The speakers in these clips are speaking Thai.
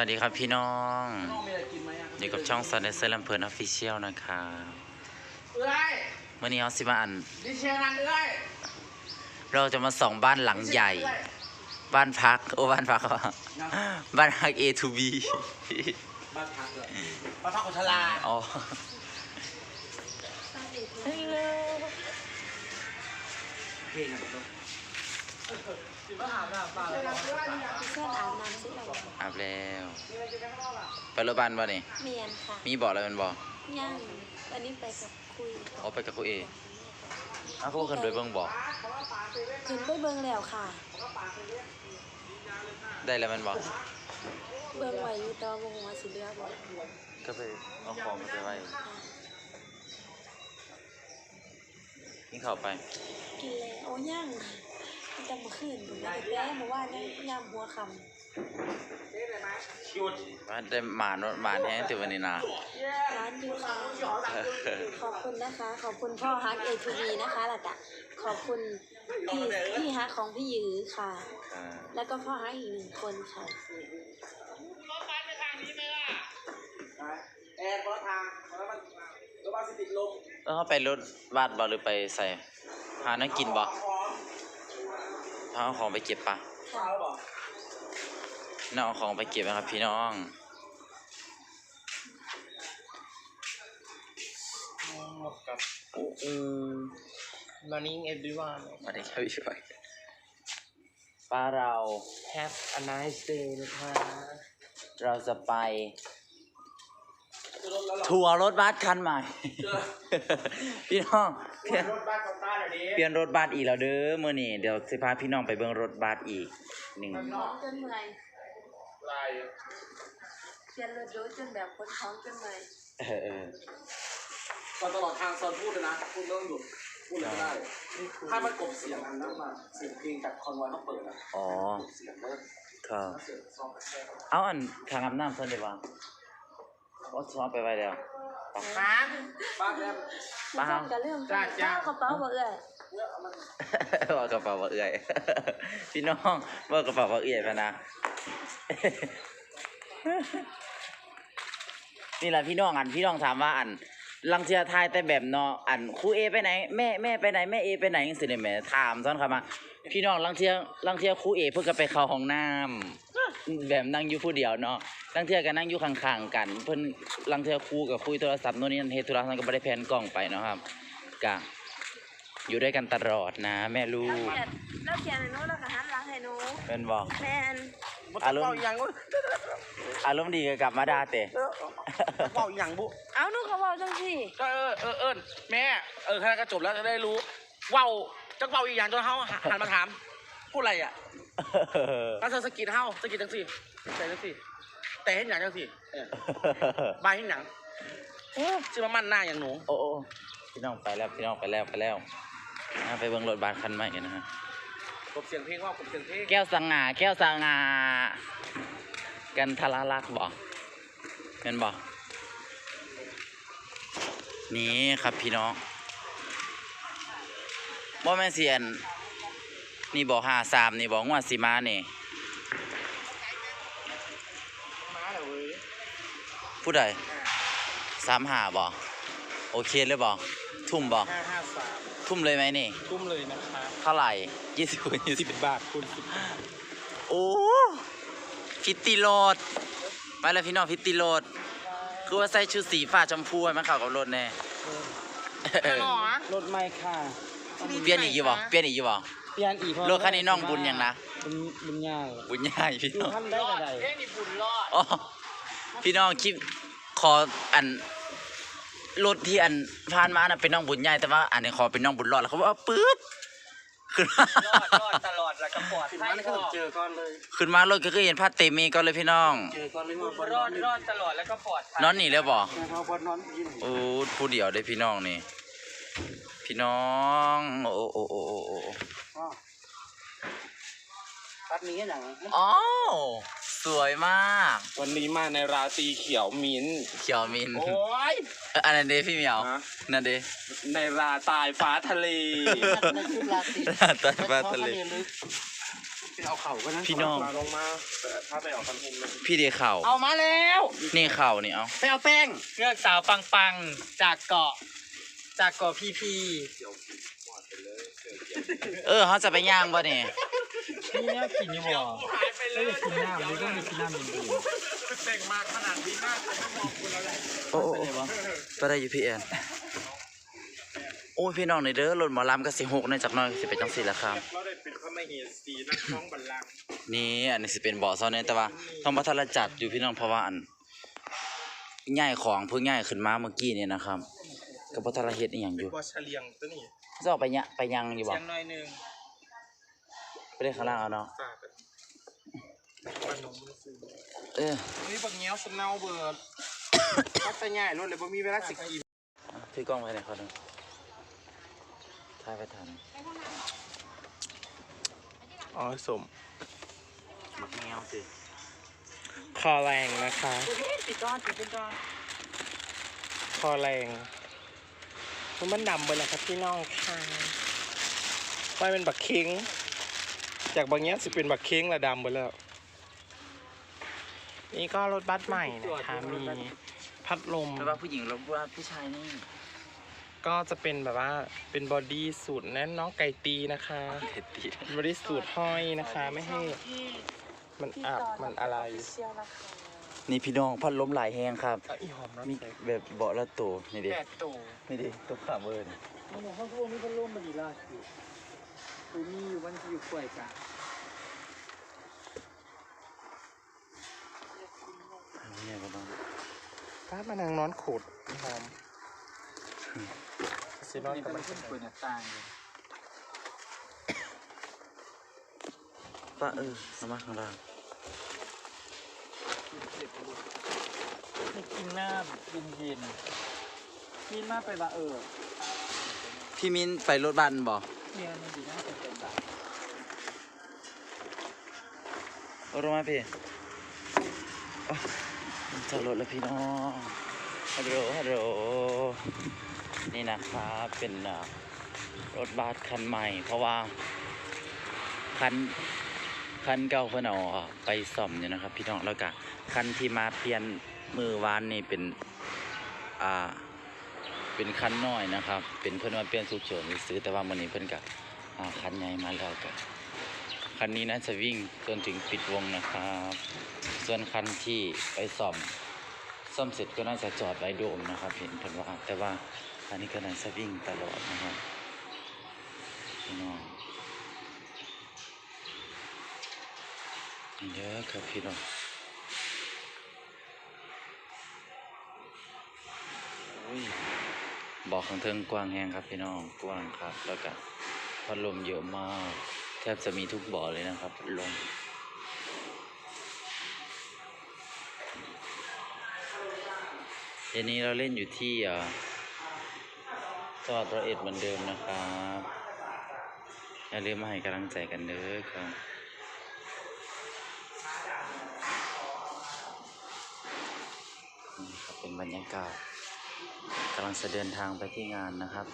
วัสดีครับพี่น้องน้องมีอะไรกินไหมะอยู่กับช่องซันเดอร์ลำเพลินออฟฟิเชียลนะครับเอ้ยวันนี้เอาสิมาอันดิเชนันเอ้ยเราจะมาส่องบ้านหลังใหญ่ บ้านพัก โอ้บ้านพักเหรอบ้านพัก A to B บ้านพักเลยบ้านพักคนชราอ๋อเพลงอะไร ตัวสิบห้าหน้าบ้านแล้วเพื่อนอาบน้ำสิเราอาบแล้ว ไปรถบ้านวะนี่ เมียนค่ะมีบอกอะไรมันบอกย่างวันนี้ไปกับคุยเอาไปกับครูเออ้าวเขาบอกคนโดยเบิ่งบอกถึงไปเบิ่งแล้วค่ะ ได้แล้วมันบอกเบิ่งไว้อยู่แตอวาบ่หัวาสิเลือกบ่ก็ไปเอาของมันไปไว้กินข้าวไป กินแล้วโอ้ย่างมัน จะมาขึ้นผมไม่ได้แป้เมื่อวานยังย่างหัวคว่าได้หมานหมานแห้งติวันนี้นะำร้านอยู่ค่ะขอบคุณนะคะ ขอบคุณพ่อฮักเอทูบีนะคะแล้วก็ขอบคุณพี่พี่ฮักของพี่หยือค่ะอ่าแล้วก็พ่อฮักอีกหนึ่งคนค่ะแอนคนละทางแล้วมันรถบัสติดลมแล้วเขาไปรถบัสบ่หรือไปใส่พานั่งกินบ่พ ร้อมพาเอาของไปเก็บปะข้าวบอกน้องเอาของไปเก็บนะครับ พี่น้องกับอืม morning everyone มาได้แค่พี่ไปป้าเรา have a nice day นะคะเราจะไป ทัวร์รถบัสคันใหม่ พี่น้อง เปลี่ยนรถบัสของต้าหน่อยดิเปลี่ยนรถบัสอีกแล้วเด้อมื้อนี้เดี๋ยวสิพาพี่น้องไปเบิ่งรถบัสอีกหนึ่งท้องจนเมื่อยลายเปลี่ยนรถดูจนแบบคนท้องจนเมื่อยเออเออตอนตลอดทางซอนพูดเลยนะพูดเรื่องหยุดพูดเลยก็ได้ ถ้ามันกบเสียงอันนั้นมาเสียงเพลงจากคอนวอยเขาเปิดอะอ๋อเสียงแล้วครับเสียงซองกระแทกเอาอันทางอาบน้ำเพิ่นได้บ่ว่าซ้อมไปไว้แล้ว บ้านบ้านแอมบ้าฟังกันเรื่องจ้าจ้ากระเป๋าบ่เอ่ยว่ากระเป๋าว่าเอื่อย พี่น้องว่ากระเป๋าว่าเอื่อยพะนะนี่แหละพี่น้องอันพี่น้องถามว่าอันลังเทียทายแต่แบบเนาะอันครูเอไปไหนแม่แม่ไปไหนแม่เอไปไหนจังซี่ได้แหมถามซ้อนครับมา พี่น้องลังเทียลังเทียครูเอเพิ่นก็ไปเข้าห้องน้ำแบบนั่งอยู่ผู้เดียวเนาะลังเทียก็นั่งอยู่ข้างๆกัน เพิ่นลังเทียครูกับคุยโทรศัพท์โน่นนี่นั่นเฮ็ดธุระนั้นก็บ่ได้แพนกล้องไปเนาะครับก็อยู่ด้วยกันตลอดนะ แม่ลูกแล้วเขียนให้หนูแล้วก็หันหลังให้หนูเป็นบอกแม่นอารมณ์เป่าอย่างบุอารมณ์ดีก็กลับมาด่าเตะเป่าอย่างบุเอาหนูก็เว้าจังซี่ก็เออเออเอิญแม่เออแค่นั้นก็จบแล้วจะได้รู้ว่าว จักเป่าอีกอย่างจนเฮาหันมาถาม พูดอะไรอะแล้วเธอสะกิดเฮาสะกิดจังสิแต่จังสิแต่เห็นอย่างจังสิเออบายเห็นอย่างชื่อมามั่นหน้าอย่างหนูโอ้โอ้พี่น้องไปแล้วพี่น้องไปแล้วไปแล้วอะไปเบิ่งรถบัสคันใหม่กันนะฮะกบเสียงเพลงว่ากบเสียงเพลงแก้วสังงาแก้วสังงากันทะละลักบอกเป็นบอกนี่ครับพี่น้อง บ่แม่นเสียนนี่บอกห้าสามนี่บอกว่าสิมานี่มาเหรอเว้ยผู้ใดสามหาบอกโอเคเลยบอกทุ่มบอกห้าห้าสามทุ่มเลยไหมนี่ ทุ่มเลยนะคะเท่าไหร่ยี่สิบคูณยี่สิสิบบบาทคูณสิบโอ้พิตติโรดไปแล้วพี่น้องพิตติโรดคือว่าใส่ชุดสีฟ้าชมพูให้มันเข้ากับรถแน่รถไม่ค่ะ เปลี่ยนอีกอยู่บ่เปลี่ยนอีกอยู่บ่เปลี่ยนอีกรถคันนี้น้องบุญยังนะบุญบุญย่ายบุญใหญ่พี่ดูน้องท่านได้กระไดเอ้นี่บุญรอดอ๋อพี่น้องคลิปขออันรถที่อันผ่านมาน่ะเป็นน้องบุญใหญ่แต่ว่าอันนี้ขอเป็นน้องบุญรอดแล้วเขาบอกว่าปื๊ดขึ้นมารอดตลอดแล้วก็ปลอดภัยก็เจอก่อนเลย ขึ้นมารถก็คือเห็นผ้าเตมีก็เลยพี่น้อง เจอก่อนเลยว่ารอดรอดตลอดแล้วก็ปลอดภัยนอนนี่เลยบ่ นะครับพอนอนยิน โอ้ผู้เดียวได้พี่น้องนี่ พี่น้อง โอ้โอ้โอ้โอ้โอ้ปัดนี้อย่างอ้าวสวยมาก วันนี้มาในราตรีเขียวมิ้นท์เขียวมินโอ้ย เอ่ออันนั้นเด้พี่เหมียวฮะ นั่นเด้ในราตายฟ้าทะเล ในชุดราตรีตาฟ้าทะเลเอาเข่าก็นั้นพี่น้อง มาลงมาแต่ถ้าไปออกคอนเทนต์เลยพี่เดเข่าเอามาแล้ว นี่เข่านี่เอาไปเอาแป้ง เงือกสาวปังปังๆจากเกาะ จากเกาะพีพีเออเขาจะไปย่างป่ะนี่นี่เนี่ยกินอยู่บ่ไม่ได้กินน้ำนี่ต้องมีกินน้ำเย็นแต่งมาขนาดนี้น่าจะไม่มองคุณแล้วแหละโอ้โอ้โอ้ไปได้อยู่พี่แอนโอ้ยพี่น้องในเด้อรถหมอลำก็สิหกในจากหน้อยก็สิเป็นจังสี่ละครับ เราได้เป็นข้ามาเฮสีนักท้องบัลลังก์นี่อันนี้สิเป็นเบาะเซาเนี่ยแต่ว่าต้องพัฒนาจัดอยู่พี่น้องเพราะว่าอันง่ายของเพิ่งง่ายขึ้นมาเมื่อกี้เนี่ยนะครับ ก็พัฒนาเฮ็ดอีหยังอยู่ว่าเฉลียงตัวนี้จะเอาไปยะไปยังอยู่ๆบ่เสียงหน่อยหนึงไปได้ข้างล่างเอาเนาะฝากกันปานมมือซื้อเออนี่บักเงี้ยวสเนาเบิร์ดพักแต่ง่ายรถเลยบ่มีเวลาสิกินถือกล้องไว้หน่อยเขาหนึ่งถ่ายไปทันอ๋อสมมักแมวสิคอแรงนะคะ ปิดก้อนปิดก้อนคอแรง มันดำไปแล้วครับพี่น้องค่ะว่าเป็นบักเค้งจากบางเงี้ยสิเป็นบักเค้งละดำไปแล้ว นี่ก็รถบัสใหม่นะคะมีพัดลมแต่ว่าผู้หญิงเราว่าผู้ชายนี่ ก็จะเป็นแบบว่าเป็นบอดี้สูตรแน่นน้องไก่ตีนะคะเด็ดดีบอดี้สูตรห้อยนะคะ ไม่ให้ มันอับมันอะไร นี่พี่น้องพัดลมหลายแหงครับ อะอีหอมนะมีแบบเบาะละตัวนี่ดิแดดโตนี่ดิตัวขาเบิร์นมันบอกว่าพวกนี้ก็ร่มมาดีล่ะสิตัวนี้อยู่วันที่อยู่ป่วยกันเนี่ยก็ต้องฟ้ามันนางนอนขดหอมสินอนกับมันเปิดหน้าต่างเลยป้าเออเอามาข้างล่าง ไม่กินน้ำเย็นเย็นๆกินมากไปละเออพี่มินไปรถบันบ่เนี่ยมันดีน่าจะเป็นแบบรถมาพี่อ๋อจอดรถแล้วพี่น้องฮัลโหลฮัลโหลนี่นะครับเป็นอ่ารถบัสคันใหม่ เพราะว่าคันคันเก่าเพิ่นเอาไปซ่อมอยู่นะครับ พี่น้องแล้วก็ คันที่มาเปลี่ยนมือวานนี่เป็น อ่า เป็นคันน้อยนะครับ เป็นเพิ่อนมาเปลี่ยนสุกเฉินซื้อแต่ว่ามื้อนี้เพิ่นก็อ่าคันใหญ่มาแล้วก็คันนี้น่าจะวิ่งจนถึงปิดวงนะครับ ส่วนคันที่ไปซ่อมซ่อมเสร็จก็น่าจะจอดไว้โดมนะครับ เห็นเพิ่นว่าแต่ว่าอันนี้ก็น่าจะวิ่งตลอดนะครับพี่น้องเด้อครับพี่น้อง อุ้ยบอกข้างเทิงกว้างแห้งครับพี่น้องกว้างครับ แล้วก็พัดลมเยอะมาก แทบจะมีทุกบ่อเลยนะครับลมเดี๋ยวนี้เราเล่นอยู่ที่อ่าจังหวัดร้อยเอ็ดเหมือนเดิมนะครับอย่าลืมมาให้กำลังใจกันเด้อครับนี่ครับเป็นบรรยากาศ กำลังจะเดินทางไปที่งานนะครับ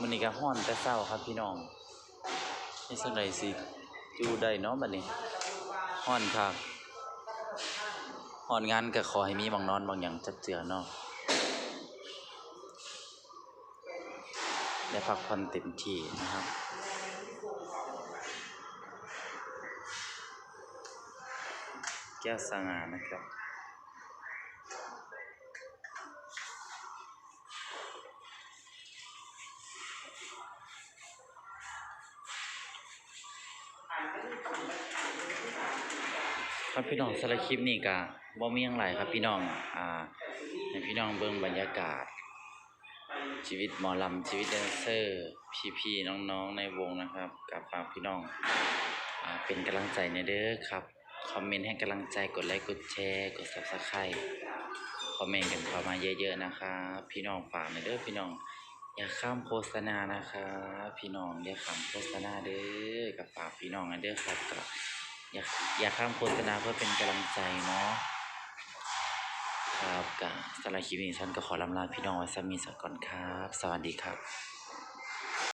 มันนี่ก็ห้อนแต่เศร้าครับพี่น้องนี่สังไดสิอยู่ได้เนาะบัดนี้ห้อนครับห้อนงานก็ขอให้มีบางนอนบางอย่างจัดเจือเนาะได้พักผ่อนเต็มที่นะครับ แก้วสง่านะครับครับพี่น้องสำหรับคลิปนี้ก็บ่มียังหลายครับพี่น้องอ่าให้พี่น้องเบิ่งบรรยากาศ ชีวิตหมอลำชีวิตแดนเซอร์ พี่ๆน้องๆในวงนะครับกับฝากพี่น้องอ่าเป็นกำลังใจในเด้อครับ คอมเมนต์ให้กำลังใจ กดไลค์ กดแชร์ กด Subscribe คอมเมนต์กันเข้ามาเยอะๆนะครับพี่น้องฝากในเด้อพี่น้อง อย่าข้ามโฆษณานะครับพี่น้องอย่าข้ามโฆษณาเด้อกับฝากพี่น้องกันเด้อครับก็อย่าอย่าข้ามโฆษณาเพื่อเป็นกำลังใจเนาะคครับกับสำหรับคลิปนี้ฉันก็ขอลำลาพี่น้องไว้สมีสักก่อนครับ สวัสดีครับ